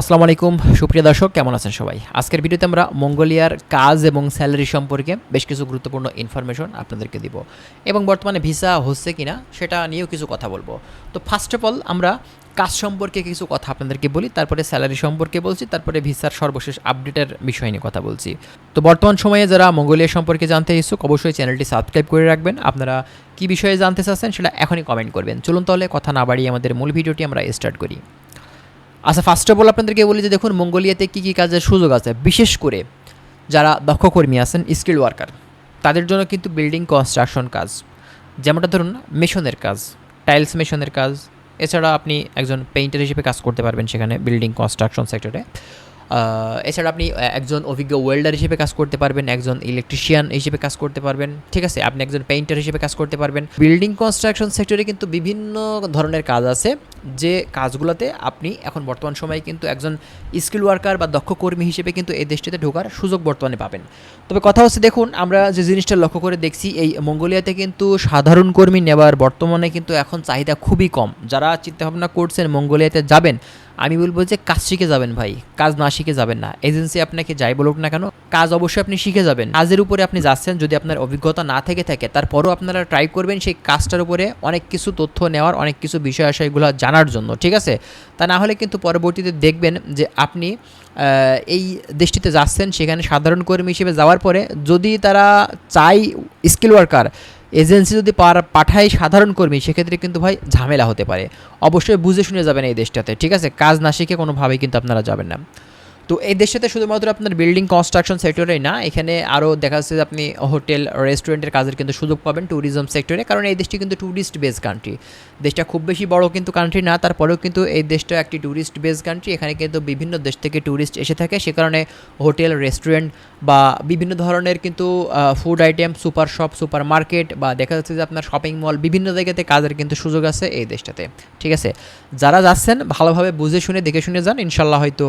আসসালামু আলাইকুম, সুপ্রিয় দর্শক, কেমন আছেন সবাই? আজকের ভিডিওতে আমরা মঙ্গোলিয়ার কাজ এবং স্যালারি সম্পর্কে বেশ কিছু গুরুত্বপূর্ণ ইনফরমেশন আপনাদেরকে দিব। এবং বর্তমানে ভিসা হচ্ছে কিনা, সেটা নিয়েও কিছু কথা বলব। তো ফার্স্ট অফ অল আমরা কাজ সম্পর্কে কিছু কথা আপনাদেরকে বলি, তারপরে স্যালারি সম্পর্কে বলছি, তারপরে ভিসার সর্বশেষ আপডেটের বিষয় নিয়ে কথা বলছি। তো বর্তমান সময়ে যারা মঙ্গোলিয়া সম্পর্কে জানতে ইচ্ছুক, অবশ্যই চ্যানেলটি সাবস্ক্রাইব করে রাখবেন। আপনারা কী বিষয়ে জানতে চাচ্ছেন, সেটা এখনই কমেন্ট করবেন। চলুন তাহলে কথা না বাড়িয়ে আমাদের মূল ভিডিওটি আমরা স্টার্ট করি। আচ্ছা ফার্স্ট অফ অল আপনাদেরকে বলি যে দেখুন, মঙ্গোলিয়াতে কী কী কাজের সুযোগ আছে? বিশেষ করে যারা দক্ষ কর্মী আছেন স্কিল ওয়ার্কার তাদের জন্য কিন্তু বিল্ডিং কনস্ট্রাকশন কাজ। যেমনটা ধরুন, মেশনের কাজ টাইলস মেশনের কাজ, এছাড়া আপনি একজন পেইন্টার হিসেবে কাজ করতে পারবেন সেখানে বিল্ডিং কনস্ট্রাকশন সেক্টরে এছাড়া আপনি একজন অভিজ্ঞ ওয়েল্ডার হিসেবে কাজ করতে পারবেন, একজন ইলেকট্রিশিয়ান হিসেবে কাজ করতে পারবেন, ঠিক আছে? আপনি একজন পেইন্টার হিসেবে কাজ করতে পারবেন। বিল্ডিং কনস্ট্রাকশন সেক্টরে কিন্তু বিভিন্ন ধরনের কাজ আছে, যে কাজগুলোতে আপনি এখন বর্তমান সময়ে কিন্তু একজন স্কিল ওয়ার্কার বা দক্ষ কর্মী হিসেবে কিন্তু এই দেশটিতে ঢোকার সুযোগ বর্তমানে পাবেন। তবে কথা হচ্ছে, দেখুন, আমরা যে জিনিসটা লক্ষ্য করে দেখছি, এই মঙ্গোলিয়াতে কিন্তু সাধারণ কর্মী নেবার বর্তমানে কিন্তু এখন চাহিদা খুবই কম। যারা চিন্তাভাবনা করছেন মঙ্গোলিয়াতে যাবেন আমি বলব যে কাজ শিখে যাবেন ভাই, কাজ না শিখে যাবেন না। এজেন্সি আপনাকে যাই বলুক না কেন, কাজ অবশ্যই আপনি শিখে যাবেন। কাজের উপরে আপনি যাচ্ছেন, যদি আপনার অভিজ্ঞতা না থেকে থাকে, তারপরও আপনারা ট্রাই করবেন সেই কাজটার উপরে অনেক কিছু তথ্য নেওয়ার, অনেক কিছু বিষয় আশয়গুলো জানার জন্য, ঠিক আছে? তা না হলে কিন্তু পরবর্তীতে দেখবেন যে আপনি এই দেশটিতে যাচ্ছেন, সেখানে সাধারণ কর্মী হিসেবে যাওয়ার পরে যদি তারা চাই স্কিল ওয়ার্কার এজেন্সি যদি পাঠায় সাধারণ কর্মী, সেক্ষেত্রে কিন্তু ভাই ঝামেলা হতে পারে। অবশ্যই বুঝে শুনে যাবেন এই দেশটাতে, ঠিক আছে? কাজ না শিখে কোনোভাবেই কিন্তু আপনারা যাবেন না। তো এই দেশটাতে শুধুমাত্র আপনার বিল্ডিং কনস্ট্রাকশন সেক্টরেই না, এখানে আরও দেখা যাচ্ছে যে আপনি হোটেল রেস্টুরেন্টের কাজের কিন্তু সুযোগ পাবেন ট্যুরিজম সেক্টরে কারণ এই দেশটি কিন্তু ট্যুরিস্ট বেস কান্ট্রি দেশটা খুব বেশি বড় কিন্তু কান্ট্রি না, তারপরেও কিন্তু এই দেশটা একটি ট্যুরিস্ট বেস কান্ট্রি এখানে কিন্তু বিভিন্ন দেশ থেকে ট্যুরিস্ট এসে থাকে, সে কারণে হোটেল রেস্টুরেন্ট বা বিভিন্ন ধরনের কিন্তু food item super shop supermarket বা দেখা যাচ্ছে যে আপনার শপিং মল বিভিন্ন জায়গাতে কাজের কিন্তু সুযোগ আছে এই দেশটাতে। ঠিক আছে? যারা যাচ্ছেন, ভালোভাবে বুঝে শুনে, দেখে শুনে যান, ইনশাল্লাহ হয়তো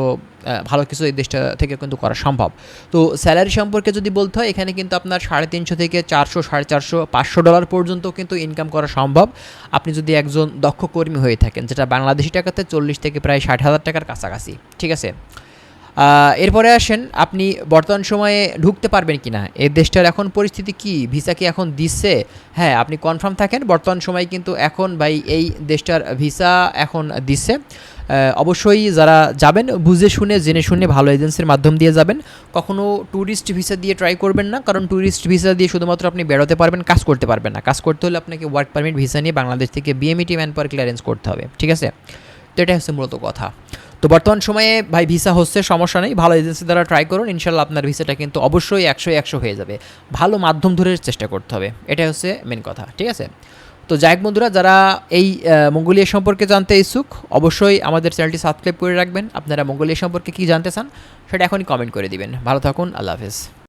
ভালো কিছু এই দেশটা থেকে কিন্তু করা সম্ভব। তো স্যালারি সম্পর্কে যদি বলতে হয়, এখানে কিন্তু আপনার সাড়ে তিনশো থেকে চারশো, সাড়ে চারশো, পাঁচশো ডলার পর্যন্ত কিন্তু ইনকাম করা সম্ভব। আপনি যদি একজন দক্ষ কর্মী হয়ে থাকেন, যেটা বাংলাদেশি টাকাতে চল্লিশ থেকে প্রায় ষাট হাজার টাকার কাছাকাছি, ঠিক আছে? এরপরে আসেন, আপনি বর্তমান সময়ে ঢুকতে পারবেন কি না এই দেশটার এখন পরিস্থিতি কি? ভিসা কি এখন দিচ্ছে? হ্যাঁ আপনি কনফার্ম থাকেন, বর্তমান সময়ে কিন্তু এখন ভাই এই দেশটার ভিসা এখন দিচ্ছে। অবশ্যই যারা যাবেন, বুঝে শুনে, জেনে শুনে ভালো এজেন্সির মাধ্যম দিয়ে যাবেন। কখনো ট্যুরিস্ট ভিসা দিয়ে ট্রাই করবেন না, কারণ ট্যুরিস্ট ভিসা দিয়ে শুধুমাত্র আপনি বেরোতে পারবেন, কাজ করতে পারবেন না। কাজ করতে হলে আপনাকে ওয়ার্ক পারমিট ভিসা নিয়ে বাংলাদেশ থেকে বিএমইটি ম্যান পাওয়ার ক্লিয়ারেন্স করতে হবে, ঠিক আছে? তো এটাই হচ্ছে মূলত কথা। তো বর্তমান সময়ে ভাই ভিসা হচ্ছে সমস্যা নেই, ভালো এজেন্সি দ্বারা ট্রাই করুন, ইনশাল্লাহ আপনার ভিসাটা কিন্তু অবশ্যই একশো একশো হয়ে যাবে। ভালো মাধ্যম ধরে চেষ্টা করতে হবে, এটাই হচ্ছে মেন কথা, ঠিক আছে? তো যাই হোক বন্ধুরা, যারা এই মঙ্গোলিয়া সম্পর্কে জানতে ইচ্ছুক, অবশ্যই আমাদের চ্যানেলটি সাবস্ক্রাইব করে রাখবেন। আপনারা মঙ্গোলিয়া সম্পর্কে কী জানতে চান, সেটা এখনই কমেন্ট করে দিবেন। ভালো থাকুন, আল্লাহ হাফেজ।